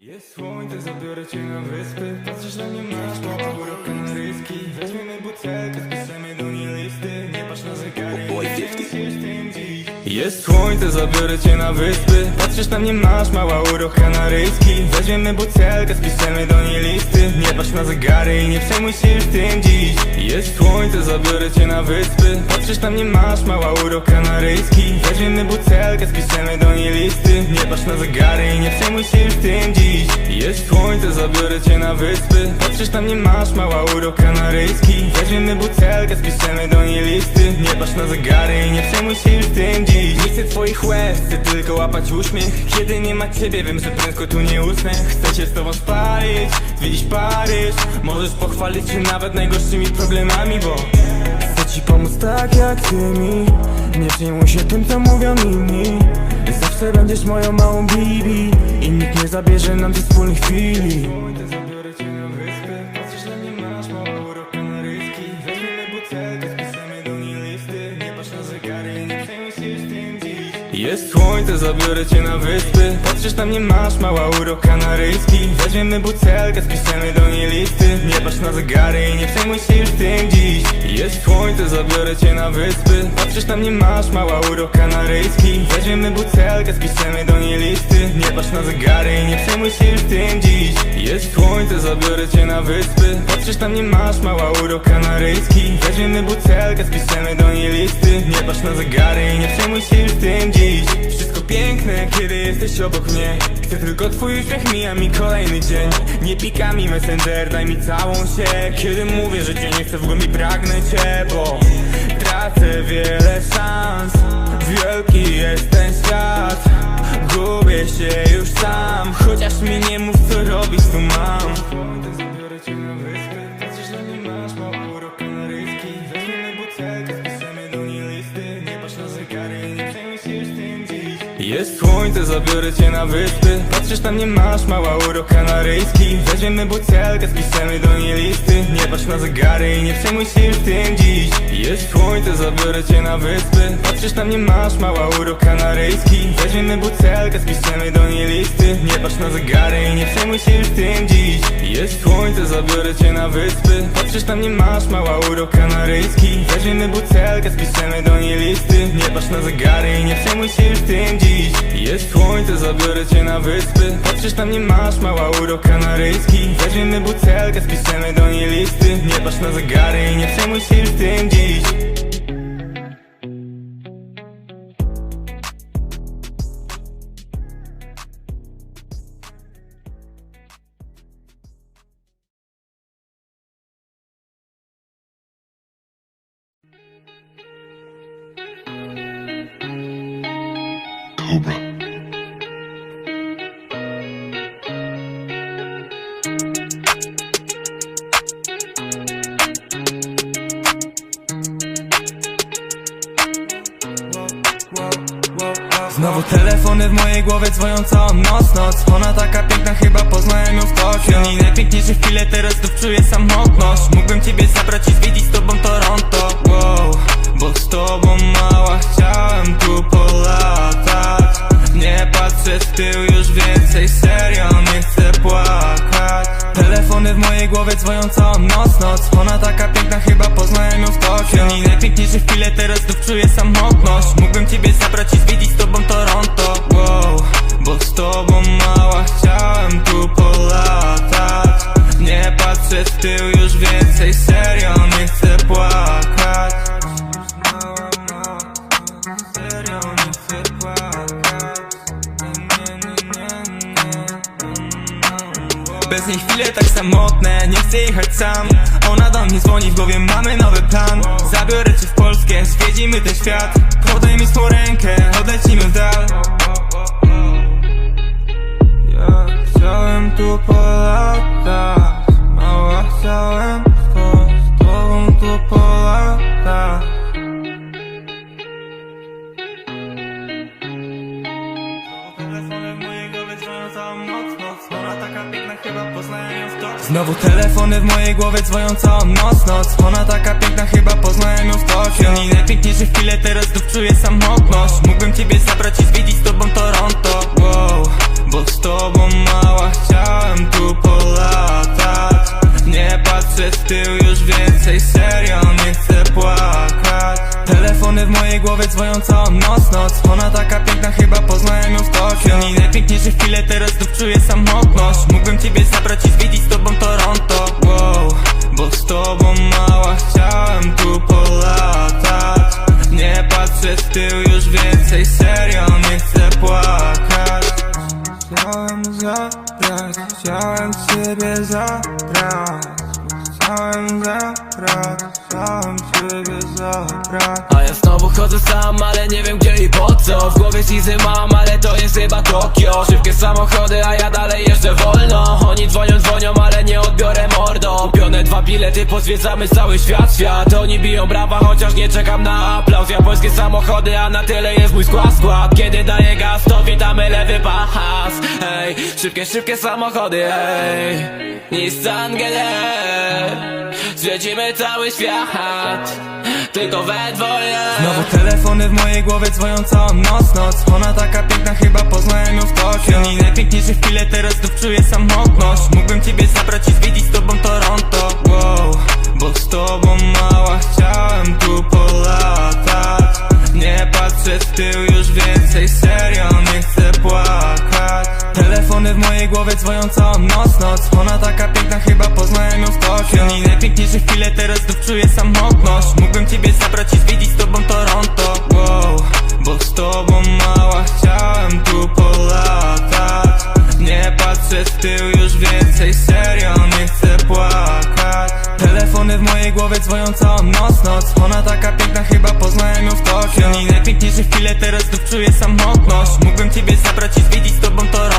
Jest słońce, zabiorę cię na wyspy. Patrzysz na mnie, masz mała urok kanaryjski Weźmiemy butelkę, spiszemy Jest? Słońce, zabiorę cię na wyspy. Patrzysz na mnie, masz mała urok kanaryjski Weźmiemy butelkę, spiszemy do niej listy. Nie patrz na zegary i nie przejmuj się już tym dziś. Jest słońce, zabiorę cię na wyspy. Patrzysz na mnie, masz mała urok kanaryjski Weźmiemy butelkę, spiszemy do niej listy. Nie patrz na zegary i nie przejmuj się już tym dziś. Jest słońce, zabiorę cię na wyspy. Patrzysz na mnie, masz mała urok kanaryjski Weźmiemy butelkę, spiszemy do niej listy. Nie patrz na zegary i nie przejmuj się już tym dziś Nie chcę twoich łez, chcę tylko łapać uśmiech. Kiedy nie ma ciebie, wiem, że prędko tu nie usnę. Chcę się z tobą spalić, zwiedzić Paryż. Możesz pochwalić się nawet najgorszymi problemami, bo Chcę ci pomóc tak jak ty mi. Nie przejmuj się tym co mówią inni. Zawsze będziesz moją małą bibi I nikt nie zabierze nam tych wspólnych chwili jest? Słońce, zabiorę cię na wyspy. Patrzysz na mnie, masz mała urok kanaryjski Weźmiemy butelkę, spiszemy do niej listy Nie patrz na zegary i nie przejmuj się już tym dziś Jest słońce, zabiorę cię na wyspy. Patrzysz na mnie, masz mała urok kanaryjski Weźmiemy butelkę, spiszemy do niej listy. Nie patrz na zegary i nie przejmuj się już tym dziś. Jest słońce, zabiorę cię na wyspy. Patrzysz na mnie, masz mała urok kanaryjski Weźmiemy butelkę, spiszemy do niej listy. Nie patrz na zegary i nie przejmuj się już tym dziś. Wszystko piękne, kiedy jesteś obok mnie. Chcę tylko twój uśmiech, mija mi kolejny dzień. Nie pika mi messenger, daj mi całą się Kiedy mówię, że cię nie chcę, w głębi pragnę cię Bo tracę wiele szans. Wielki jest ten świat Gubię się już sam. Chociaż mi nie mów co robić tu mam jest słońce, zabiorę cię na wyspy. Patrzysz na mnie, masz mała urok kanaryjski. Weźmiemy butelkę, spiszemy do niej listy. Nie patrz na zegary i nie przejmuj się już tym dziś. Jest słońce, zabiorę cię na wyspy. Patrzysz na mnie, masz mała urok kanaryjski. Weźmiemy butelkę, spiszemy do niej listy. Nie patrz na zegary i nie przejmuj się już tym słońce, zabiorę cię na wyspy. Patrzysz na mnie, masz mała urok kanaryjski. Weźmiemy butelkę, spiszemy do niej listy. Nie patrz na zegary i nie przejmuj się już tym dziś. Jest słońce, zabiorę cię na wyspy. Patrzysz na mnie, masz mała urok kanaryjski. Weźmiemy butelkę, spiszemy do niej listy. Nie patrz na zegary i nie przejmuj się już tym dziś Cobra. Znowu telefony w mojej głowie dzwonią całą noc, noc. Ona taka piękna, chyba poznałem ją w Tokio. Najpiękniejsze chwile teraz znów czuję samotność Mógłbym ciebie zabrać i zwiedzić z tobą dzwonią całą noc, noc. Ona taka piękna, chyba poznałem ją w Tokio. I najpiękniejsze chwile teraz znów czuję samotność. Mógłbym ciebie zabrać i zwiedzić z tobą Toronto. Wow, Bo z tobą mała chciałem tu polatać. Nie patrzę w tył już więcej, serio nie chcę płakać nie. Bez niej chwile tak samotne, nie chcę jechać sam. Ona do mnie dzwoni, w głowie mamy nowy plan. Zabiorę cię w Polskę, zwiedzimy ten świat. Podaj mi swą rękę, odlecimy w dal. Ja chciałem tu polatać. Mała chciałem to- z tobą tu polatać. Telefony w mojej głowie Ona taka piękna, chyba ją w Znowu telefony w mojej głowie dzwonią całą noc, noc. Ona taka piękna, chyba poznałem ją w Tokio. I najpiękniejsze chwile teraz znów czuję samotność. Mógłbym ciebie zabrać i zwiedzić z tobą Toronto. Wow, bo z tobą mała chciałem tu polatać. Nie patrzę w tył już więcej, serio nie chcę płakać. Telefony w mojej głowie dzwonią całą noc, noc. Znów czuję samotność. Mógłbym ciebie zabrać i zwiedzić z tobą Toronto. Wow, bo z tobą mała chciałem tu polatać. Nie patrzę w tył już więcej, serio, nie chcę płakać. Chciałem zabrać, chciałem ciebie zabrać Chciałem ciebie A ja znowu chodzę sam, ale nie wiem gdzie i po co. W głowie Sizy mam, ale to jest chyba Tokio. Szybkie samochody, a ja dalej jeszcze wolno. Oni dzwonią, dzwonią, ale nie odbiorę mordo. Kupione dwa bilety, pozwiedzamy cały świat, świat. Oni biją brawa, chociaż nie czekam na aplauz. Japońskie samochody, a na tyle jest mój skład, skład. Kiedy daję gaz, to witamy lewy pas. Hej, szybkie, szybkie samochody, hej Nissan GT Zwiedzimy cały świat. Tylko we dwoje. Znowu telefony w mojej głowie dzwonią całą noc, noc Ona taka piękna, chyba poznałem ją w Tokio. I najpiękniejsze chwile, teraz znów czuję samotność Mógłbym ciebie zabrać i zwiedzić z tobą Toronto patrzę tył już więcej, serio, nie chcę płakać. Telefony w mojej głowie dzwonią całą noc, noc. Ona taka piękna, chyba poznałem ją w Tokio. Najpiękniejsze chwile, teraz znów czuję samotność Mógłbym ciebie zabrać i zwiedzić z tobą Toronto